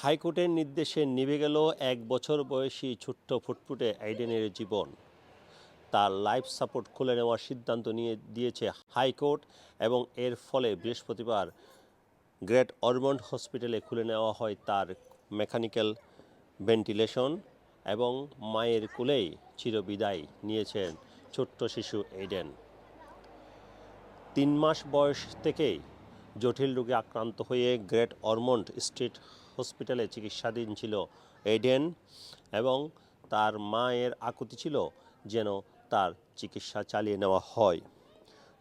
হাইকোর্টের নির্দেশে নিভে গেল এক বছর বয়সী ছোট্ট ফুটফুটে আইডেনের জীবন। তার লাইফ সাপোর্ট খুলে নেওয়ার সিদ্ধান্ত নিয়ে দিয়েছে হাইকোর্ট এবং এর ফলে বৃহস্পতিবার গ্রেট অরমন্ড হসপিটালে খুলে নেওয়া হয় তার মেকানিক্যাল ভেন্টিলেশন এবং মায়ের কোলেই চিরবিদায় নিয়েছেন ছোট্ট শিশু এইডেন তিন মাস বয়স থেকেই জটিল রোগে আক্রান্ত হয়ে গ্রেট অরমন্ড স্ট্রিট হসপিটালে চিকিৎসাধীন ছিল এডেন এবং তার মায়ের আকুতি ছিল যেন তার চিকিৎসা চালিয়ে নেওয়া হয়।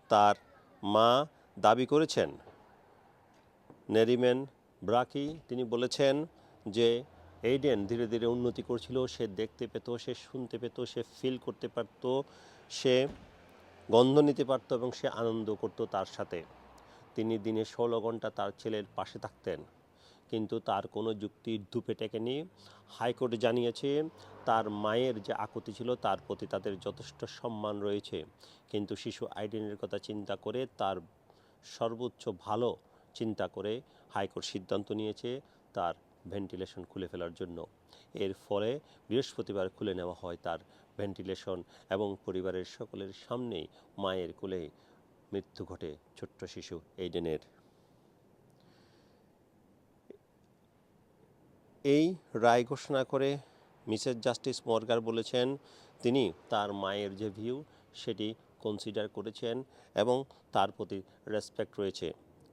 তার মা দাবি করেছেন, নেরিম্যান ব্রাকি, তিনি বলেছেন যে এইডেন ধীরে ধীরে উন্নতি করছিল, সে দেখতে পেত, সে শুনতে পেত, সে ফিল করতে পারত, সে গন্ধ নিতে পারত এবং সে আনন্দ করত তার সাথে। তিনি দিনে ষোলো ঘণ্টা তার ছেলের পাশে থাকতেন। কিন্তু তার কোনো যুক্তি ধূপে টেকেনি। হাইকোর্ট জানিয়েছে, তার মায়ের যে আকুতি ছিল, তার প্রতি তাদের যথেষ্ট সম্মান রয়েছে। কিন্তু শিশু আইডেনের কথা চিন্তা করে, তার সর্বোচ্চ ভালো চিন্তা করে হাইকোর্ট সিদ্ধান্ত নিয়েছে তার ভেন্টিলেশন খুলে ফেলার জন্য। এর ফলে বৃহস্পতিবার খুলে নেওয়া হয় তার ভেন্টিলেশন এবং পরিবারের সকলের সামনেই মায়ের কোলে মৃত্যু ঘটে ছোট্ট শিশু এইডেনের এই রায় ঘোষণা করে মিসেস জাস্টিস মর্গার বলেছেন, তিনি তার মায়ের যে ভিউ সেটি কনসিডার করেছেন এবং তার প্রতি রেসপেক্ট রয়েছে।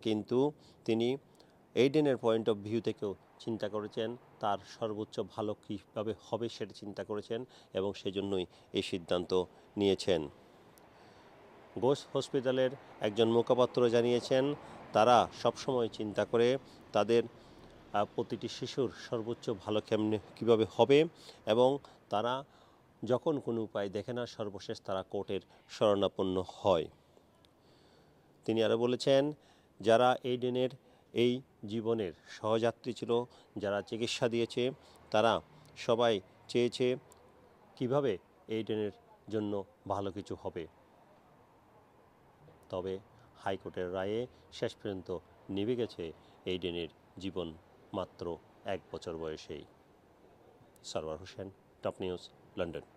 কিন্তু তিনি এইডেনের পয়েন্ট অফ ভিউ থেকেও চিন্তা করেছেন, তার সর্বোচ্চ ভালো কীভাবে হবে সেটা চিন্তা করেছেন এবং সেজন্যই এই সিদ্ধান্ত নিয়েছেন। ঘোষ হসপিটালের একজন মুখপাত্র জানিয়েছেন, তারা সবসময় চিন্তা করে তাদের প্রতিটি শিশুর সর্বোচ্চ ভালো কেমনে, কীভাবে হবে এবং তারা যখন কোনো উপায় দেখে না, সর্বশেষ তারা কোর্টের শরণাপন্ন হয়। তিনি আরও বলেছেন, যারা এই এইডেনের এই জীবনের সহযাত্রী ছিল, যারা চিকিৎসা দিয়েছে, তারা সবাই চেয়েছে কীভাবে এইডেনের জন্য ভালো কিছু হবে। তবে হাইকোর্টের রায়ে শেষ পর্যন্ত নিভে গেছে এইডেনের জীবন। মাত্র এক বছর বয়সেই। Sarwar Hossain top news London.